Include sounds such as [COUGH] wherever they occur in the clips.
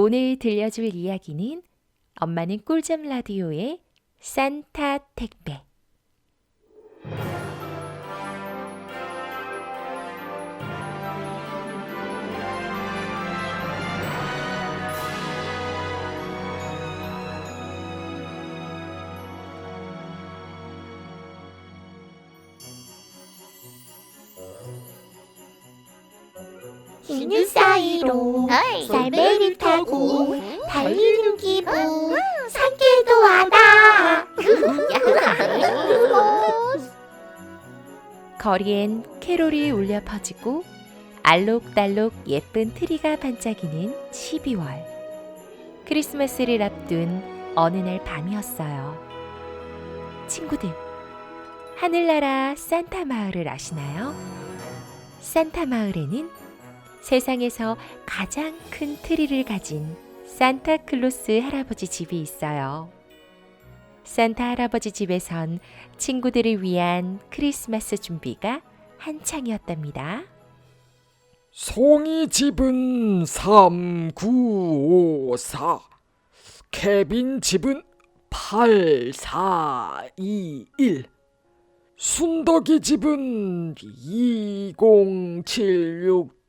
오늘 들려줄 이야기는 엄마는 꿀잼 라디오의 산타 택배. 흰 사이로 쌀매를 타고 달리는 기분 산길도 하다 [LAUGHS] 거리엔 캐롤이 울려 퍼지고 알록달록 예쁜 트리가 반짝이는 12월. 크리스마스를 앞둔 어느 날 밤이었어요. 친구들, 하늘나라 산타 마을을 아시나요? 산타 마을에는 세상에서 가장 큰 트리를 가진 산타클로스 할아버지 집이 있어요. 산타 할아버지 집에선 친구들을 위한 크리스마스 준비가 한창이었답니다. 송이 집은 3954 케빈 집은 8421 순덕이 집은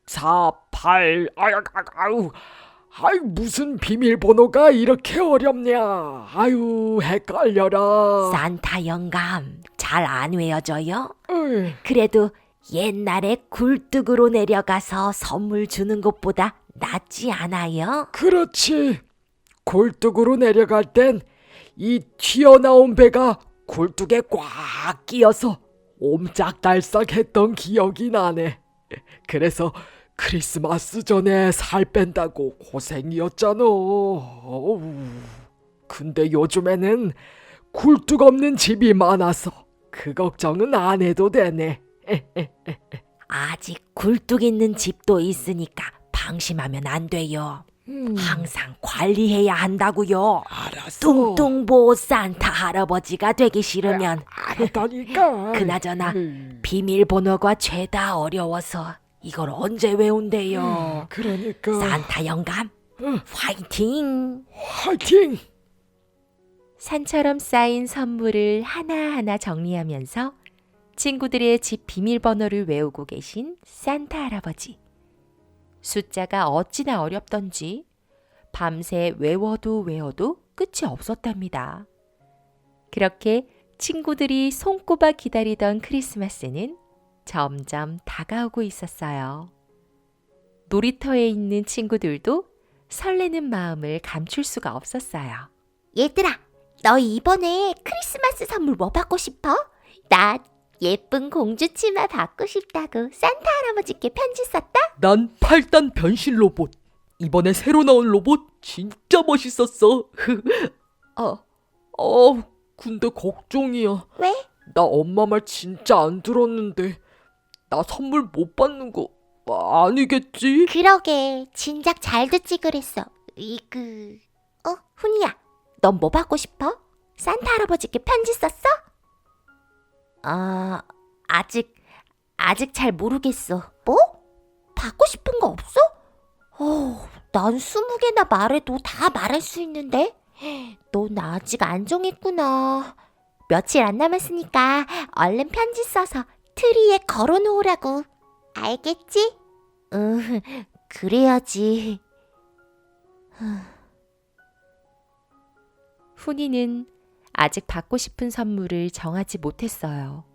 207648 아유 아유 아유 무슨 비밀번호가 이렇게 어렵냐 아유 헷갈려라 산타 영감 잘 안 외워져요? 어이, 그래도 옛날에 굴뚝으로 내려가서 선물 주는 것보다 낫지 않아요? 그렇지. 굴뚝으로 내려갈 땐 이 튀어나온 배가 굴뚝에 꽉 끼어서 옴짝달싹했던 기억이 나네. 그래서 크리스마스 전에 살 뺀다고 고생이었잖아. 어우. 근데 요즘에는 굴뚝 없는 집이 많아서 그 걱정은 안 해도 되네. 아직 굴뚝 있는 집도 있으니까 방심하면 안 돼요. 음, 항상 관리해야 한다고요. 알았어. 뚱뚱보 산타 할아버지가 되기 싫으면 알았다니까. [LAUGHS] 그나저나 음. 비밀번호가 죄다 어려워서 이걸 언제 외운대요? 그러니까 산타 영감 응. 화이팅! 화이팅! 산처럼 쌓인 선물을 하나하나 정리하면서 친구들의 집 비밀번호를 외우고 계신 산타 할아버지. 숫자가 어찌나 어렵던지 밤새 외워도 외워도 끝이 없었답니다. 그렇게 친구들이 손꼽아 기다리던 크리스마스는 점점 다가오고 있었어요. 놀이터에 있는 친구들도 설레는 마음을 감출 수가 없었어요. 얘들아 너 이번에 크리스마스 선물 뭐 받고 싶어? 나 예쁜 공주 치마 받고 싶다고 산타 할아버지께 편지 썼다? 난 8단 변신 로봇. 이번에 새로 나온 로봇 진짜 멋있었어. 아, [LAUGHS] 어, 근데 걱정이야. 왜? 나 엄마 말 진짜 안 들었는데 나 선물 못 받는 거 아니겠지? 그러게 진작 잘 듣지 그랬어 이그 어? 훈이야 넌 뭐 받고 싶어? 산타 할아버지께 편지 썼어? 아, 아직, 아직 잘 모르겠어. 뭐? 받고 싶은 거 없어? 어, 난 스무 개나 말해도 다 말할 수 있는데. 넌 아직 안 정했구나. 며칠 안 남았으니까 얼른 편지 써서 트리에 걸어 놓으라고. 알겠지? 응, [LAUGHS] 그래야지. [SIGHS] 훈이는 아직 받고 싶은 선물을 정하지 못했어요.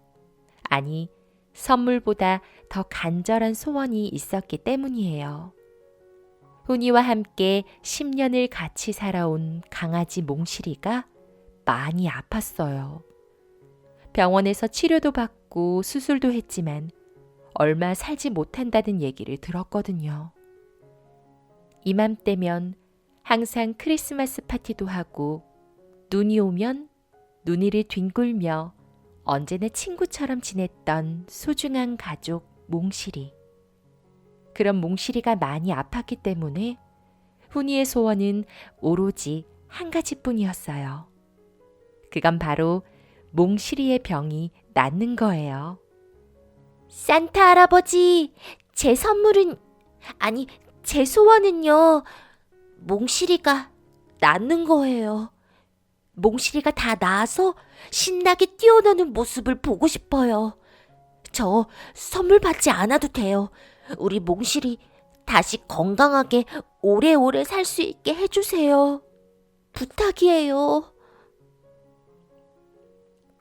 아니, 선물보다 더 간절한 소원이 있었기 때문이에요. 훈이와 함께 10년을 같이 살아온 강아지 몽실이가 많이 아팠어요. 병원에서 치료도 받고 수술도 했지만 얼마 살지 못한다는 얘기를 들었거든요. 이맘때면 항상 크리스마스 파티도 하고 눈이 오면 눈이를 뒹굴며 언제나 친구처럼 지냈던 소중한 가족 몽실이. 그런 몽실이가 많이 아팠기 때문에 훈이의 소원은 오로지 한 가지뿐이었어요. 그건 바로 몽실이의 병이 낫는 거예요. 산타 할아버지, 제 선물은, 아니, 제 소원은요, 몽실이가 낳는 거예요. 몽실이가 다 나아서 신나게 뛰어노는 모습을 보고 싶어요. 저 선물 받지 않아도 돼요. 우리 몽실이 다시 건강하게 오래오래 살 수 있게 해주세요. 부탁이에요.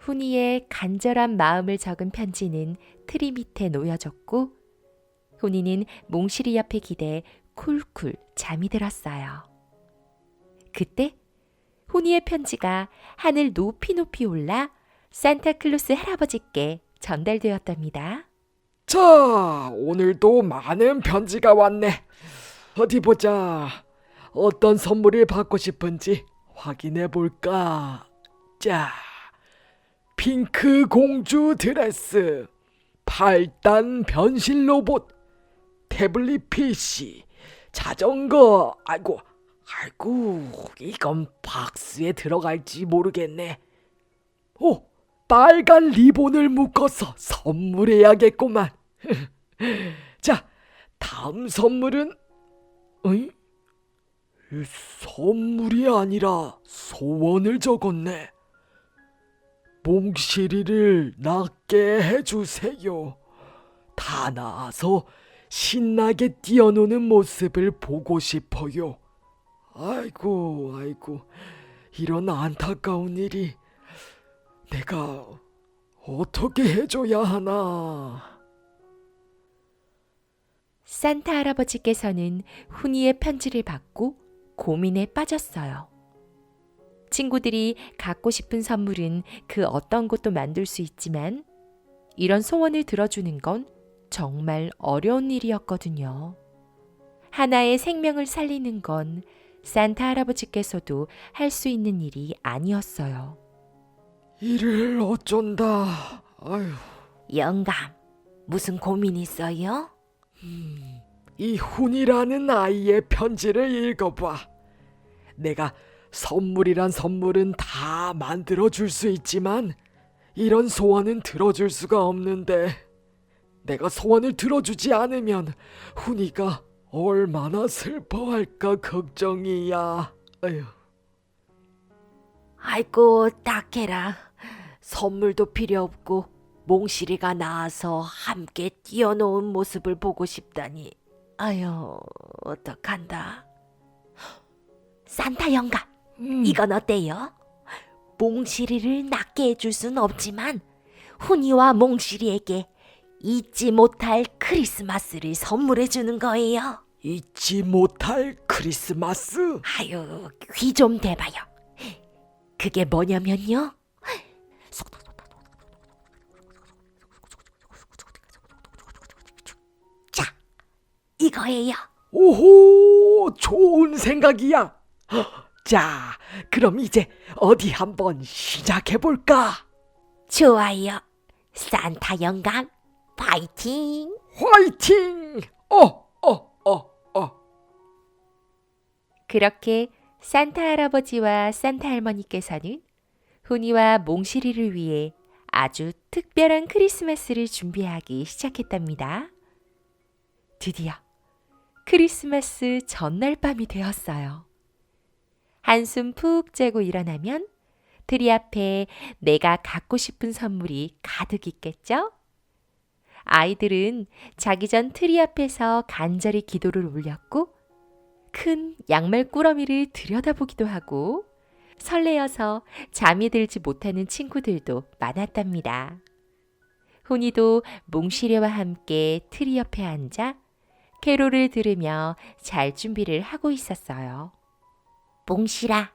훈이의 간절한 마음을 적은 편지는 트리 밑에 놓여졌고 훈이는 몽실이 옆에 기대 쿨쿨 잠이 들었어요. 그때 훈이의 편지가 하늘 높이 높이 올라 산타클로스 할아버지께 전달되었답니다. 자, 오늘도 많은 편지가 왔네. 어디 보자. 어떤 선물을 받고 싶은지 확인해 볼까. 자, 핑크 공주 드레스, 8단 변신 로봇, 태블릿 PC, 자전거. 아이고, 아이고, 이건 박스에 들어갈지 모르겠네. 오, 빨간 리본을 묶어서 선물해야겠구만. [LAUGHS] 자, 다음 선물은? 이 선물이 아니라 소원을 적었네. 몽실이를 낫게 해주세요. 다 나아서 신나게 뛰어노는 모습을 보고 싶어요. 아이고, 아이고, 이런 안타까운 일이 내가 어떻게 해줘야 하나? 산타 할아버지께서는 훈이의 편지를 받고 고민에 빠졌어요. 친구들이 갖고 싶은 선물은 그 어떤 것도 만들 수 있지만 이런 소원을 들어주는 건 정말 어려운 일이었거든요. 하나의 생명을 살리는 건 산타 할아버지께서도 할 수 있는 일이 아니었어요. 이를 어쩐다. 아유, 영감, 무슨 고민 있어요? 이 훈이라는 아이의 편지를 읽어봐. 내가 선물이란 선물은 다 만들어 줄 수 있지만 이런 소원은 들어줄 수가 없는데 내가 소원을 들어주지 않으면 훈이가 얼마나 슬퍼할까 걱정이야. 아유. 아이고 딱해라. 선물도 필요 없고 몽실이가 나와서 함께 뛰어노은 모습을 보고 싶다니. 아유 어떡한다. [GASPS] 산타 영감, 음. 이건 어때요? 몽실이를 낫게 해줄 순 없지만 훈이와 몽실이에게 잊지 못할 크리스마스를 선물해 주는 거예요. 잊지 못할 크리스마스. 아유, 귀 좀 대봐요. 그게 뭐냐면요. 자, 이거예요. 오호, 좋은 생각이야. 자, 그럼 이제 어디 한번 시작해 볼까? 좋아요. 산타 영감, 파이팅! 화이팅! 어, 어, 어, 어. 그렇게 산타 할아버지와 산타 할머니께서는 훈이와 몽실이를 위해 아주 특별한 크리스마스를 준비하기 시작했답니다. 드디어 크리스마스 전날 밤이 되었어요. 한숨 푹 재고 일어나면 트리 앞에 내가 갖고 싶은 선물이 가득 있겠죠? 아이들은 자기 전 트리 앞에서 간절히 기도를 올렸고 큰 양말 꾸러미를 들여다보기도 하고 설레어서 잠이 들지 못하는 친구들도 많았답니다. 훈이도 몽시레와 함께 트리 옆에 앉아 캐롤을 들으며 잘 준비를 하고 있었어요. 몽실아,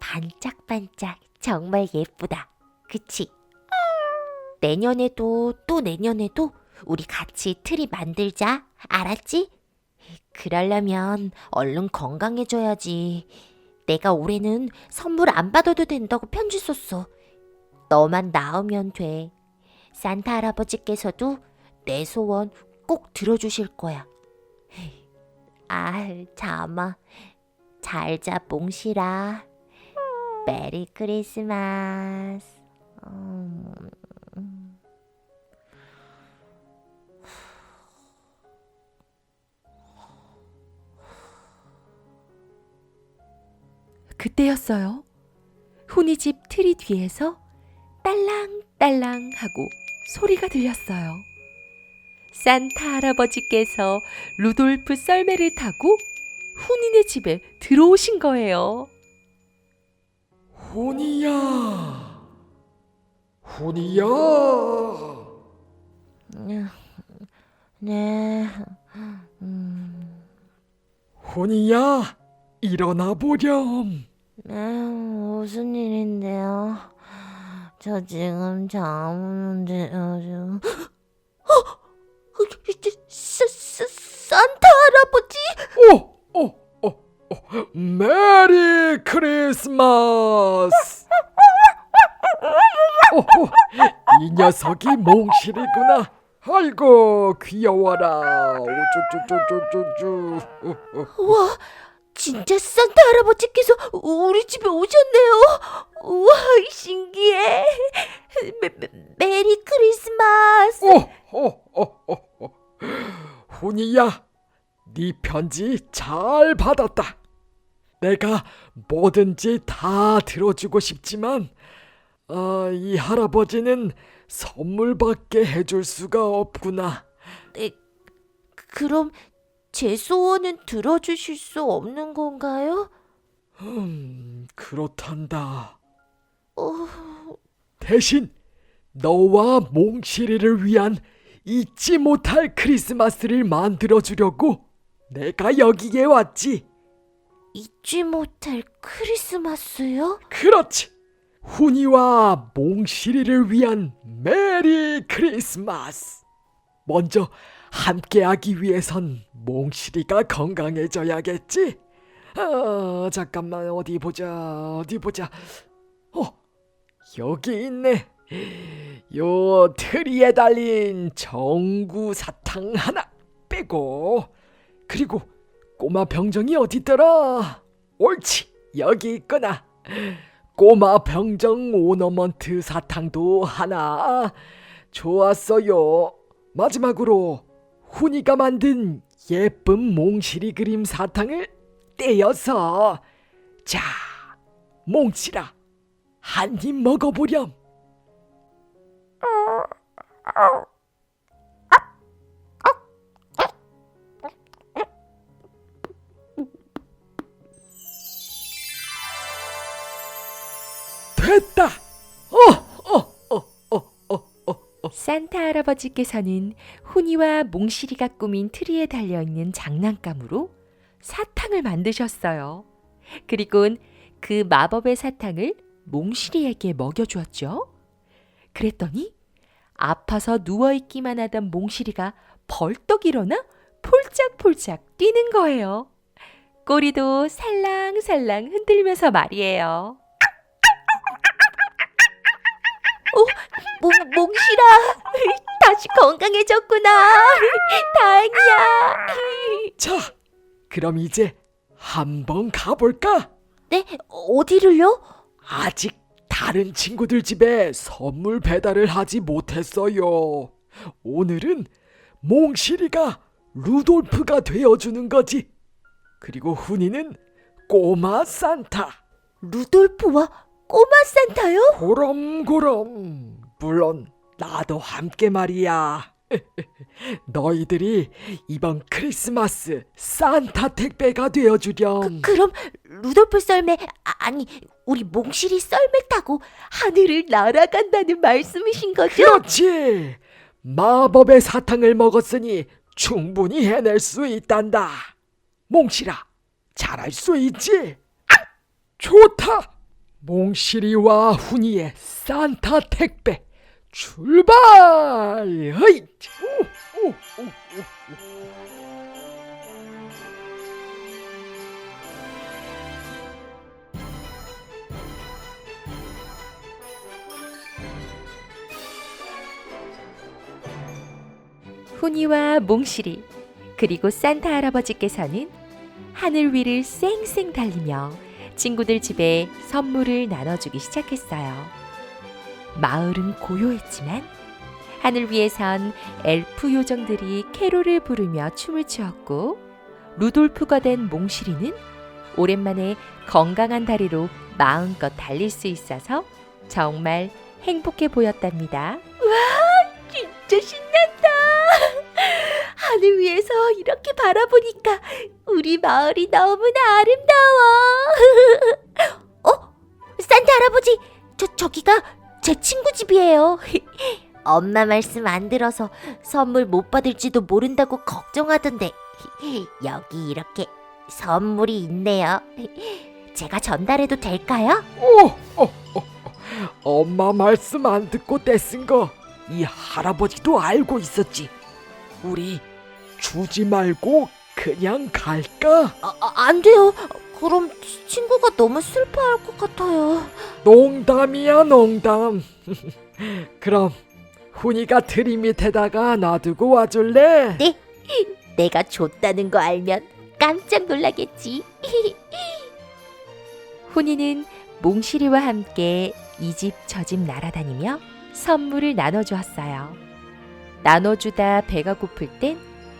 반짝반짝 정말 예쁘다. 그치? 내년에도 또 내년에도 우리 같이 트리 만들자. 알았지? 그러려면 얼른 건강해져야지. 내가 올해는 선물 안 받아도 된다고 편지 썼어. 너만 나으면 돼. 산타 할아버지께서도 내 소원 꼭 들어주실 거야. 아, 잠아. 잘 자, 몽실아. 메리 크리스마스. 음, 그때였어요. 훈이 집 트리 뒤에서 딸랑딸랑 하고 소리가 들렸어요. 산타 할아버지께서 루돌프 썰매를 타고 훈이네 집에 들어오신 거예요. 훈이야. 훈이야. 네. 훈이야. 일어나 보렴. 네, 무슨 일인데요? 저 지금 잠오는데요. 지금. 어, 산타 할아버지? 오. 메리 크리스마스. 오, 오, 이 녀석이 몽실이구나. 아이고 귀여워라. 오쭈쭈쭈쭈쭈쭈. 우와, 진짜 산타 할아버지께서 우리 집에 오셨네요. 우와, 신기해. 메, 메, 메리 크리스마스. 오, 오, 오, 오, 오. 훈이야, 네 편지 잘 받았다. 내가 뭐든지 다 들어주고 싶지만, 아, 이 할아버지는 선물밖에 해줄 수가 없구나. 네, 그럼 제 소원은 들어주실 수 없는 건가요? 음, 그렇단다. 어, 대신 너와 몽실이를 위한 잊지 못할 크리스마스를 만들어 주려고 내가 여기에 왔지. 잊지 못할 크리스마스요? 그렇지. 훈이와 몽실이를 위한 메리 크리스마스. 먼저 함께하기 위해선 몽실이가 건강해져야겠지. 아, 잠깐만 어디 보자. 어디 보자. 어, 여기 있네. 요 트리에 달린 정구 사탕 하나 빼고 그리고 꼬마 병정이 어디 있더라? 옳지 여기 있구나. 꼬마 병정 오너먼트 사탕도 하나 좋았어요. 마지막으로 훈이가 만든 예쁜 몽실이 그림 사탕을 떼어서 자 몽실아 한 입 먹어보렴. 됐다. 어, 어, 어, 어, 어, 어, 어. 산타 할아버지께서는 훈이와 몽실이가 꾸민 트리에 달려 있는 장난감으로 사탕을 만드셨어요. 그리곤 그 마법의 사탕을 몽실이에게 먹여주었죠. 그랬더니 아파서 누워있기만 하던 몽실이가 벌떡 일어나 폴짝폴짝 뛰는 거예요. 꼬리도 살랑살랑 흔들면서 말이에요. 몽, 몽실아, 다시 건강해졌구나. 다행이야. 자, 그럼 이제 한번 가볼까? 네, 어디를요? 아직 다른 친구들 집에 선물 배달을 하지 못했어요. 오늘은 몽실이가 루돌프가 되어주는 거지. 그리고 훈이는 꼬마 산타. 루돌프와 꼬마 산타요? 고럼고럼. 물론 나도 함께 말이야. [LAUGHS] 너희들이 이번 크리스마스 산타 택배가 되어주렴. 그럼 루돌프 썰매 아, 아니 우리 몽실이 썰매 타고 하늘을 날아간다는 말씀이신 거죠? 그렇지. 마법의 사탕을 먹었으니 충분히 해낼 수 있단다. 몽실아, 잘할 수 있지? 좋다. 몽실이와 훈이의 산타 택배 출발! 헤이! 오, 오, 오, 오. 훈이와 몽실이 그리고 산타 할아버지께서는 하늘 위를 쌩쌩 달리며 친구들 집에 선물을 나눠주기 시작했어요. 마을은 고요했지만 하늘 위에선 엘프 요정들이 캐롤을 부르며 춤을 추었고 루돌프가 된 몽실이는 오랜만에 건강한 다리로 마음껏 달릴 수 있어서 정말 행복해 보였답니다. 진짜 신 하늘 위에서 이렇게 바라보니까 우리 마을이 너무나 아름다워. [LAUGHS] 어? 산타 할아버지, 저 저기가 제 친구 집이에요. [LAUGHS] 엄마 말씀 안 들어서 선물 못 받을지도 모른다고 걱정하던데 [LAUGHS] 여기 이렇게 선물이 있네요. 제가 전달해도 될까요? 오, 어, 어, 어. 엄마 말씀 안 듣고 떼쓴 거 이 할아버지도 알고 있었지. 우리 주지 말고 그냥 갈까? 아, 아, 안 돼요. 그럼 친구가 너무 슬퍼할 것 같아요. 농담이야 농담. [LAUGHS] 그럼 훈이가 트리 밑에다가 놔두고 와줄래? 내가 줬다는 거 알면 깜짝 놀라겠지. [LAUGHS] 훈이는 몽실이와 함께 이 집 저 집 날아다니며 선물을 나눠주었어요. 나눠주다 배가 고플 땐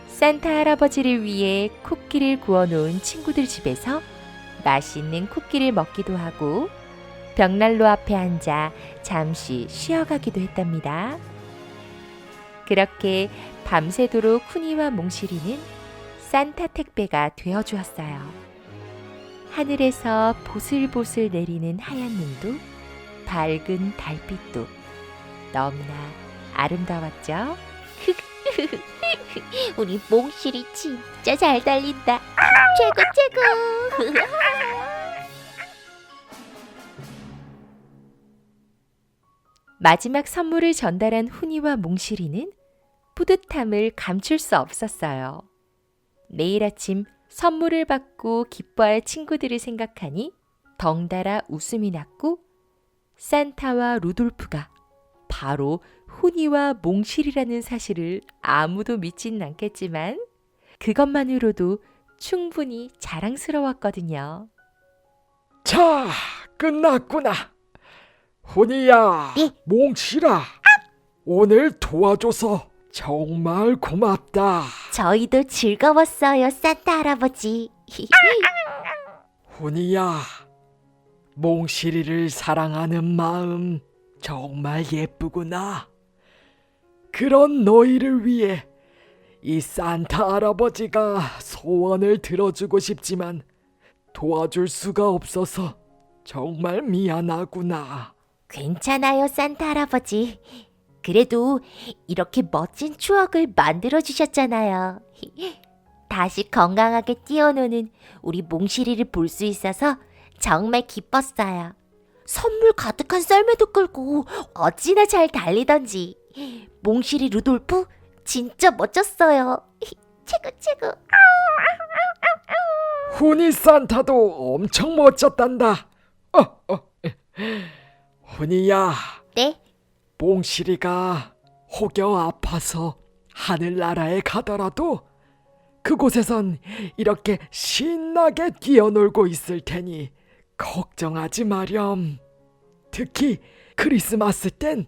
산타 할아버지를 위해 쿠키를 구워 놓은 친구들 집에서 맛있는 쿠키를 먹기도 하고 벽난로 앞에 앉아 잠시 쉬어가기도 했답니다. 그렇게 밤새도록 훈이와 몽실이는 산타 택배가 되어 주었어요. 하늘에서 보슬보슬 내리는 하얀 눈도 밝은 달빛도 너무나 아름다웠죠. [LAUGHS] [LAUGHS] 우리 몽실이 진짜 잘 달린다. 최고 최고. [LAUGHS] 마지막 선물을 전달한 훈이와 몽실이는 뿌듯함을 감출 수 없었어요. 내일 아침 선물을 받고 기뻐할 친구들을 생각하니 덩달아 웃음이 났고 산타와 루돌프가 바로 훈이와 몽실이라는 사실을 아무도 믿지는 않겠지만 그것만으로도 충분히 자랑스러웠거든요. 자, 끝났구나. 훈이야, 네. 몽실아. 오늘 도와줘서 정말 고맙다. 저희도 즐거웠어요, 산타 할아버지. [LAUGHS] 훈이야, 몽실이를 사랑하는 마음 정말 예쁘구나. 그런 너희를 위해 이 산타 할아버지가 소원을 들어주고 싶지만 도와줄 수가 없어서 정말 미안하구나. 괜찮아요, 산타 할아버지. 그래도 이렇게 멋진 추억을 만들어 주셨잖아요. [LAUGHS] 다시 건강하게 뛰어노는 우리 몽실이를 볼 수 있어서 정말 기뻤어요. 선물 가득한 썰매도 끌고 어찌나 잘 달리던지. 몽실이 루돌프 진짜 멋졌어요. [LAUGHS] 최고 최고. 훈이 산타도 엄청 멋졌단다. 어, 어. 훈이야, 네, 몽실이가 혹여 아파서 하늘나라에 가더라도 그곳에선 이렇게 신나게 뛰어놀고 있을 테니 걱정하지 마렴. 특히 크리스마스 땐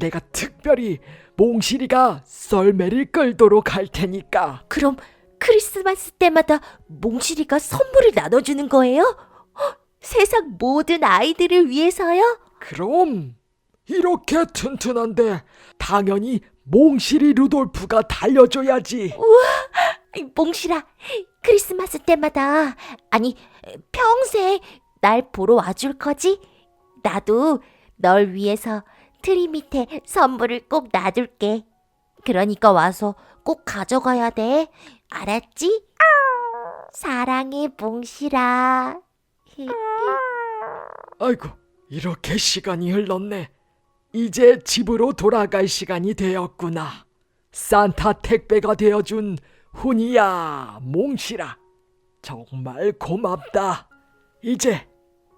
내가 특별히 몽실이가 썰매를 끌도록 할 테니까. 그럼 크리스마스 때마다 몽실이가 선물을 나눠주는 거예요? 헉, 세상 모든 아이들을 위해서요? 그럼 이렇게 튼튼한데 당연히 몽실이 루돌프가 달려줘야지. 아이, 몽실아, 크리스마스 때마다 아니 평생 날 보러 와줄 거지? 나도 널 위해서 트리 밑에 선물을 꼭 놔둘게. 그러니까 와서 꼭 가져가야 돼. 알았지? 사랑해, 몽실아. [LAUGHS] 아이고, 이렇게 시간이 흘렀네. 이제 집으로 돌아갈 시간이 되었구나. 산타 택배가 되어준 훈이야, 몽실아. 정말 고맙다. 이제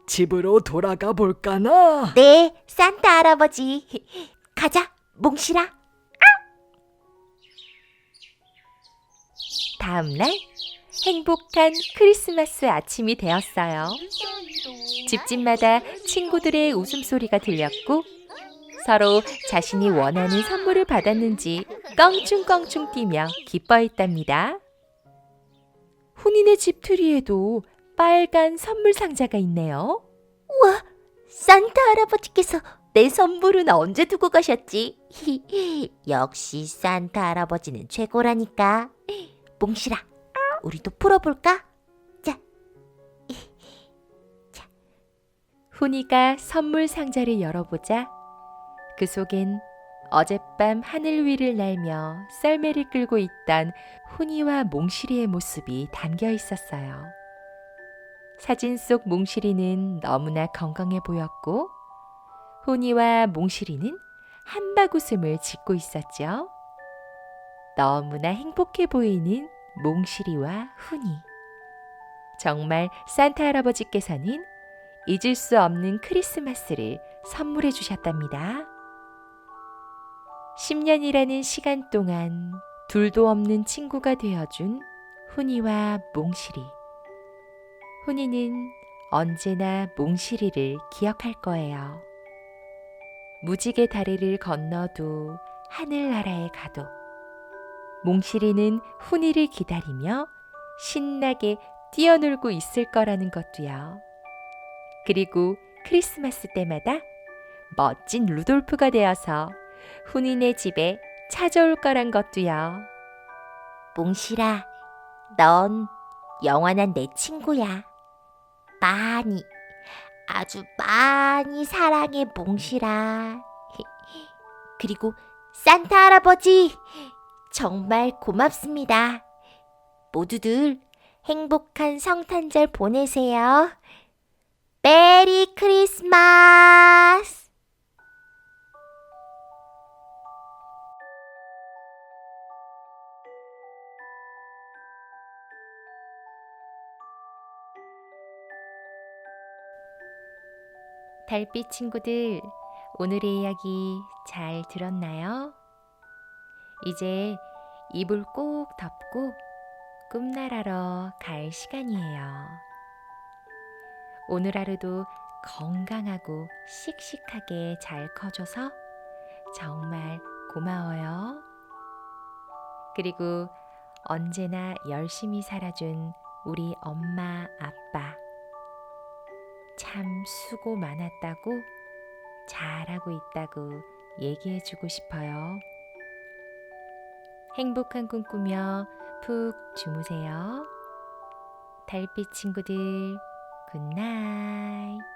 집으로 돌아가 볼까나? 네, 산타 할아버지. [LAUGHS] 가자, 몽실아. 다음 날 행복한 크리스마스 아침이 되었어요. 집집마다 친구들의 웃음소리가 들렸고 서로 자신이 원하는 선물을 받았는지 껑충껑충 뛰며 기뻐했답니다. 훈이네 집 트리에도 빨간 선물 상자가 있네요. 산타 할아버지께서 내 선물은 언제 두고 가셨지? [LAUGHS] 역시 산타 할아버지는 최고라니까. 몽실아, 우리도 풀어볼까? [LAUGHS] 훈이가 선물 상자를 열어보자 그 속엔 어젯밤 하늘 위를 날며 썰매를 끌고 있던 훈이와 몽실이의 모습이 담겨 있었어요. 사진 속 몽실이는 너무나 건강해 보였고 훈이와 몽실이는 한바구음을 짓고 있었죠. 너무나 행복해 보이는 몽실이와 훈이. 정말 산타 할아버지께서는 잊을 수 없는 크리스마스를 선물해 주셨답니다. 10년이라는 시간 동안 둘도 없는 친구가 되어준 훈이와 몽실이. 훈이는 언제나 몽실이를 기억할 거예요. 무지개 다리를 건너도 하늘나라에 가도 몽실이는 훈이를 기다리며 신나게 뛰어놀고 있을 거라는 것도요. 그리고 크리스마스 때마다 멋진 루돌프가 되어서 훈이네 집에 찾아올 거란 것도요. 몽실아, 넌 영원한 내 친구야. 많이, 아주 많이 사랑해, 몽실아. [LAUGHS] 그리고 산타 할아버지, 정말 고맙습니다. 모두들 행복한 성탄절 보내세요. 메리 크리스마스! 달빛 친구들, 오늘의 이야기 잘 들었나요? 이제 이불 꼭 덮고 꿈나라러 갈 시간이에요. 오늘 하루도 건강하고 씩씩하게 잘 커줘서 정말 고마워요. 그리고 언제나 열심히 살아준 우리 엄마, 아빠. 참 수고 많았다고 잘하고 있다고 얘기해 주고 싶어요. 행복한 꿈 꾸며 푹 주무세요. 달빛 친구들, 굿나잇.